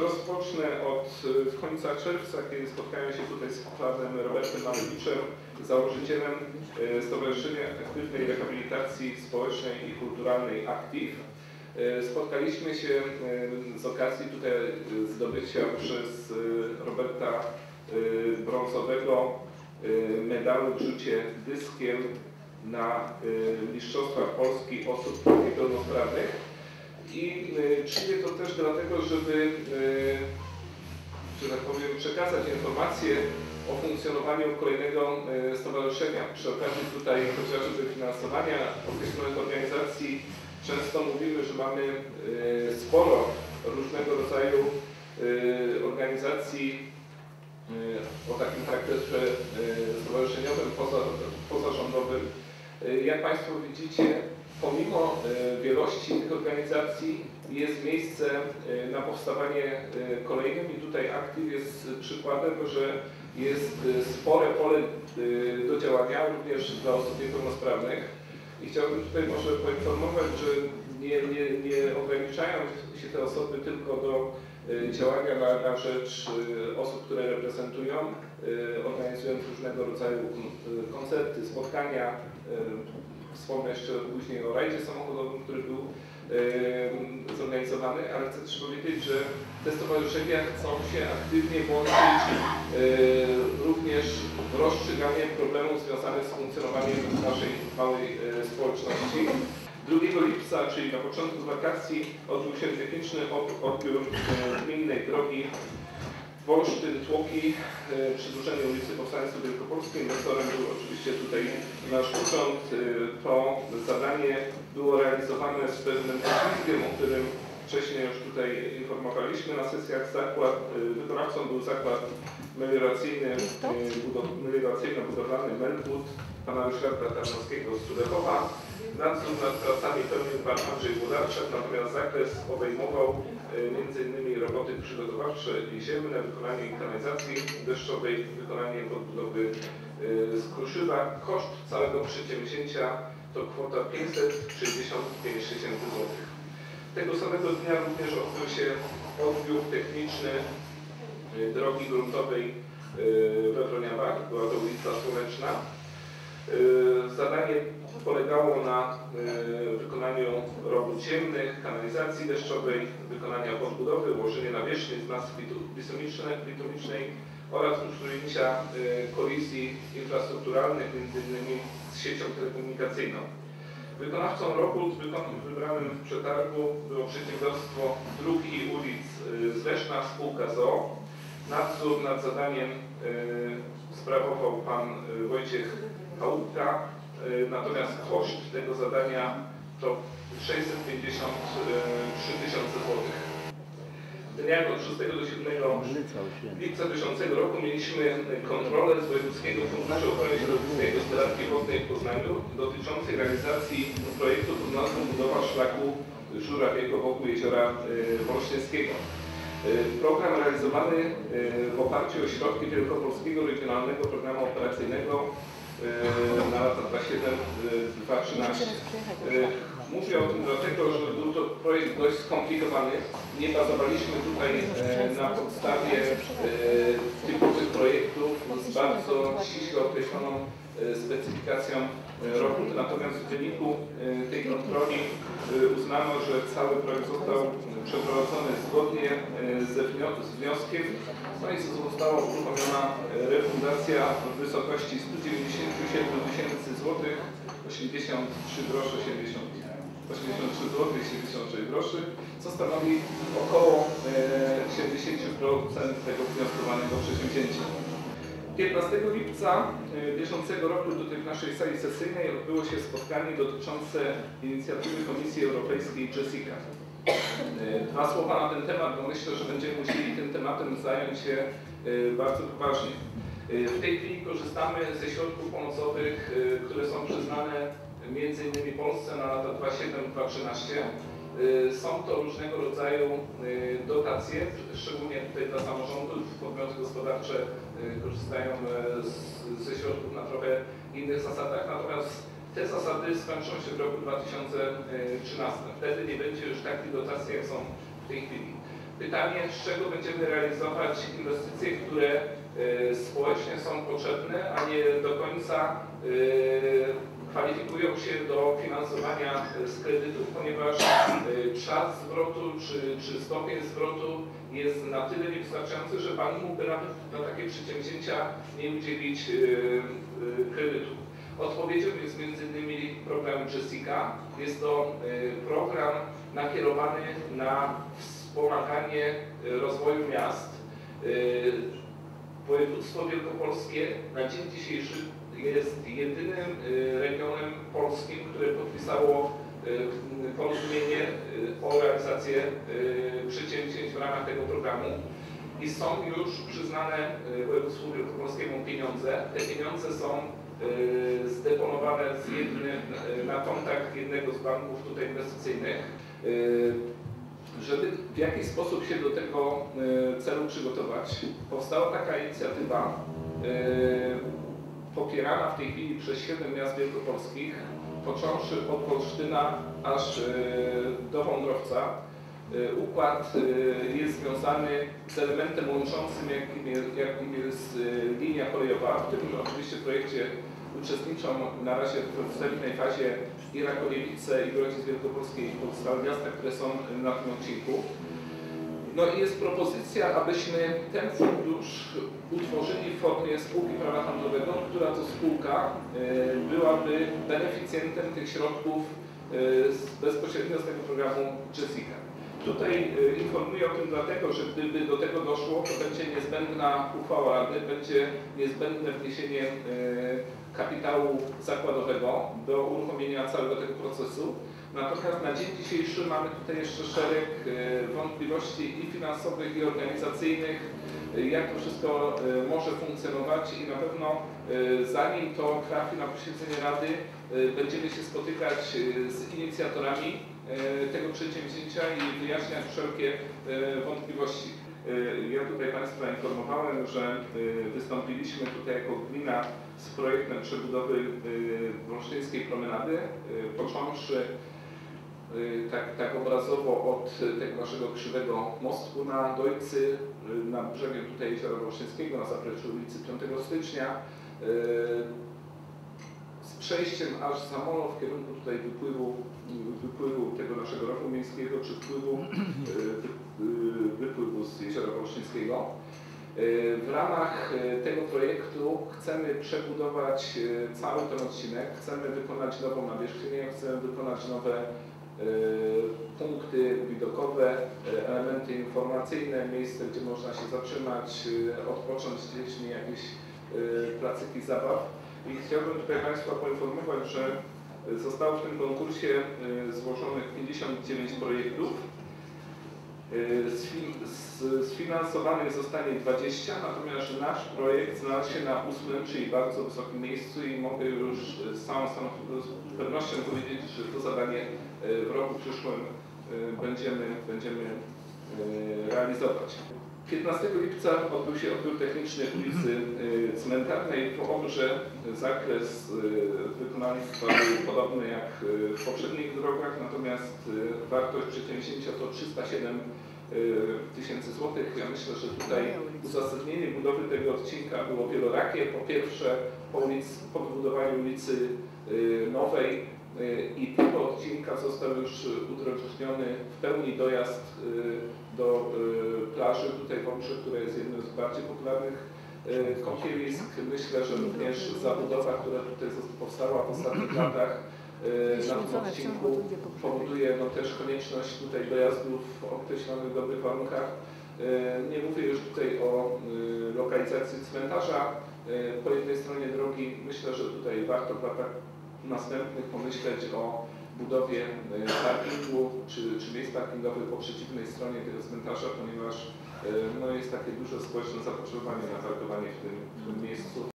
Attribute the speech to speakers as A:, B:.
A: rozpocznę od y, końca czerwca, kiedy spotkałem się tutaj z panem Robertem Malewiczem, założycielem y, Stowarzyszenia Aktywnej Rehabilitacji Społecznej i Kulturalnej Aktiv. Y, Spotkaliśmy się z okazji tutaj zdobycia przez Roberta brązowego medalu w rzucie dyskiem na Mistrzostwach Polski osób niepełnosprawnych. I czynię to też dlatego, żeby, y, że tak powiem, przekazać informacje o funkcjonowaniu kolejnego y, stowarzyszenia. Przy okazji tutaj chociażby finansowania określonych organizacji często mówimy, że mamy sporo różnego rodzaju organizacji o takim charakterze stowarzyszeniowym, poza, pozarządowym. Y, Jak Państwo widzicie, pomimo y, wielości tych organizacji jest miejsce y, na powstawanie kolejnym i tutaj Aktyw jest przykładem, że jest spore pole do działania również dla osób niepełnosprawnych. I chciałbym tutaj może poinformować, że nie, nie, nie ograniczają się te osoby tylko do działania na, na rzecz osób, które reprezentują, organizując różnego rodzaju koncerty, spotkania. Y, Wspomnę jeszcze później o rajdzie samochodowym, który był y, zorganizowany, ale chcę też powiedzieć, że te stowarzyszenia chcą się aktywnie włączyć y, również w rozstrzyganie problemów związanych z funkcjonowaniem naszej małej społeczności. 2 lipca, czyli na początku wakacji, odbył się techniczny od- odbiór gminnej drogi Wolsztyn, Tłoki, y, przedłużenie ulicy Powstańców Wielkopolskiej. Inwestorem był oczywiście tutaj nasz urząd. Y, To zadanie było realizowane z pewnym poślizgiem, o którym wcześniej już tutaj informowaliśmy na sesjach. Zakład, y, wykonawcą był zakład melioracyjny, budow- melioracyjno-budowlany Melwood, pana Ryszarda Tarnowskiego z Sulechowa. Nadzór nad pracami pełnił pan Andrzej Budarczak, natomiast zakres obejmował y, m.in. roboty przygotowawcze i ziemne, wykonanie kanalizacji deszczowej, wykonanie podbudowy y, z kruszywa. Koszt całego przedsięwzięcia to kwota 565 tysięcy złotych. Tego samego dnia również odbył się odbiór techniczny y, drogi gruntowej we Wroniawach, była to ulica Słoneczna. Y, Zadanie polegało na y, wykonaniu robót ziemnych, kanalizacji deszczowej, wykonania podbudowy, ułożenia nawierzchni z mas bitu- bitumicznej, oraz usunięcia y, kolizji infrastrukturalnych, m.in. z siecią telekomunikacyjną. Wykonawcą robót wybranym w przetargu było przedsiębiorstwo dróg i ulic Zleszna spółka ZOO. Nadzór nad zadaniem sprawował pan Wojciech Chałupka, y, natomiast koszt tego zadania to 653 tysiące złotych. W dniach od 6 do 7 lipca bieżącego roku mieliśmy kontrolę z Wojewódzkiego Funduszu Ochrony Środowiska i Gospodarki Wodnej w Poznaniu dotyczącej realizacji projektu pod nazwą budowa szlaku Żurawiego wokół jeziora y, Wolsztyńskiego. Program realizowany w oparciu o środki Wielkopolskiego Regionalnego Programu Operacyjnego na lata 2007-2013. Mówię o tym dlatego, że był to projekt dość skomplikowany. Nie bazowaliśmy tutaj e, na podstawie e, typowych projektów z bardzo ściśle określoną e, specyfikacją robót. Natomiast w wyniku e, tej kontroli e, uznano, że cały projekt został przeprowadzony zgodnie e, ze wnio- z wnioskiem. No i została uruchomiona refundacja w wysokości 197 tysięcy złotych 83 grosze 80 83 zł 76 groszy, co stanowi około e, 70% tego wnioskowanego przedsięwzięcia. 15 lipca e, bieżącego roku tutaj w naszej sali sesyjnej odbyło się spotkanie dotyczące inicjatywy Komisji Europejskiej Jessica. E, Dwa słowa na ten temat, bo myślę, że będziemy musieli tym tematem zająć się e, bardzo poważnie. W tej chwili korzystamy ze środków pomocowych, które są przyznane innymi Polsce na lata 2007-2013. Y, Są to różnego rodzaju y, dotacje, szczególnie tutaj dla samorządów, podmioty gospodarcze y, korzystają e, ze środków na trochę innych zasadach, natomiast te zasady skończą się w roku 2013. Wtedy nie będzie już takich dotacji, jak są w tej chwili. Pytanie, z czego będziemy realizować inwestycje, które e, społecznie są potrzebne, a nie do końca e, kwalifikują się do finansowania e, z kredytów, ponieważ e, czas zwrotu czy, czy stopień zwrotu jest na tyle niewystarczający, że Pan mógłby nawet na takie przedsięwzięcia nie udzielić e, kredytu. Odpowiedzią jest m.in. program Jessica. Jest to program nakierowany na wspomaganie rozwoju miast. Województwo Wielkopolskie na dzień dzisiejszy jest jedynym e, regionem polskim, które podpisało e, porozumienie e, o realizację przedsięwzięć w ramach tego programu i są już przyznane województwu wielkopolskiemu pieniądze. Te pieniądze są zdeponowane z jednym, na kontach jednego z banków tutaj inwestycyjnych. Żeby w jakiś sposób się do tego celu przygotować, powstała taka inicjatywa popierana w tej chwili przez 7 miast wielkopolskich, począwszy od Olsztyna aż e, do Wądrowca. E, Układ e, jest związany z elementem łączącym, jakim jakim jest linia kolejowa, w którym oczywiście projekcie uczestniczą na razie w wstępnej fazie i Rakoniewice, i Grodzic Wielkopolskie, i pozostałe miasta, które są na tym odcinku. No i jest propozycja, abyśmy ten fundusz utworzyli w formie spółki prawa handlowego, która to spółka e, byłaby beneficjentem tych środków e, bezpośrednio z tego programu Jessica. Tutaj e, informuję o tym dlatego, że gdyby do tego doszło, to będzie niezbędna uchwała Rady, będzie niezbędne wniesienie kapitału zakładowego do uruchomienia całego tego procesu. Natomiast na dzień dzisiejszy mamy tutaj jeszcze szereg e, wątpliwości i finansowych, i organizacyjnych, e, jak to wszystko e, może funkcjonować i na pewno zanim to trafi na posiedzenie Rady, będziemy się spotykać z inicjatorami tego przedsięwzięcia i wyjaśniać wszelkie wątpliwości. Ja tutaj Państwa informowałem, że wystąpiliśmy tutaj jako gmina z projektem przebudowy e, Wolsztyńskiej Promenady, e, począwszy e, tak, tak obrazowo od tego naszego krzywego mostku na Dojcy, na brzegu tutaj Jeziora Wolsztyńskiego, na zapleczu ulicy 5 stycznia, z przejściem aż za molo w kierunku tutaj wypływu, wypływu tego naszego rowu miejskiego, czy wpływu, wy- wypływu z Jeziora Wolsztyńskiego. E, W ramach e, tego projektu chcemy przebudować e, cały ten odcinek, chcemy wykonać nową nawierzchnię, chcemy wykonać nowe punkty widokowe, elementy informacyjne, miejsce, gdzie można się zatrzymać, odpocząć z dziećmi, jakieś placyki zabaw. I chciałbym tutaj Państwa poinformować, że zostało w tym konkursie złożonych 59 projektów. S- Sfinansowanych zostanie 20, natomiast nasz projekt znalazł się na ósmym, czyli bardzo wysokim miejscu i mogę już z całą pewnością powiedzieć, że to zadanie e, w roku przyszłym e, będziemy, będziemy realizować. 15 lipca odbył się odbiór techniczny ulicy e, Cmentarnej. W Obrze zakres e, wykonawstwa był podobny jak e, w poprzednich drogach, natomiast wartość przedsięwzięcia to 307 e, tysięcy złotych. Ja myślę, że tutaj uzasadnienie budowy tego odcinka było wielorakie. Po pierwsze, po, ulic, po ulicy Nowej i tego odcinka został już udrożniony w pełni dojazd do plaży tutaj w Obrze, która jest jednym z bardziej popularnych e, kąpielisk. Myślę, że również zabudowa, która tutaj powstała w ostatnich latach e, na tym odcinku powoduje no, też konieczność tutaj dojazdu w określonych dobrych warunkach. E, Nie mówię już tutaj o lokalizacji cmentarza po jednej stronie drogi. Myślę, że tutaj warto w latach następnych pomyśleć o budowie e, parkingu czy, czy miejsc parkingowych po przeciwnej stronie tego cmentarza, ponieważ e, no, jest takie duże społeczne zapotrzebowanie na parkowanie w tym, w tym miejscu.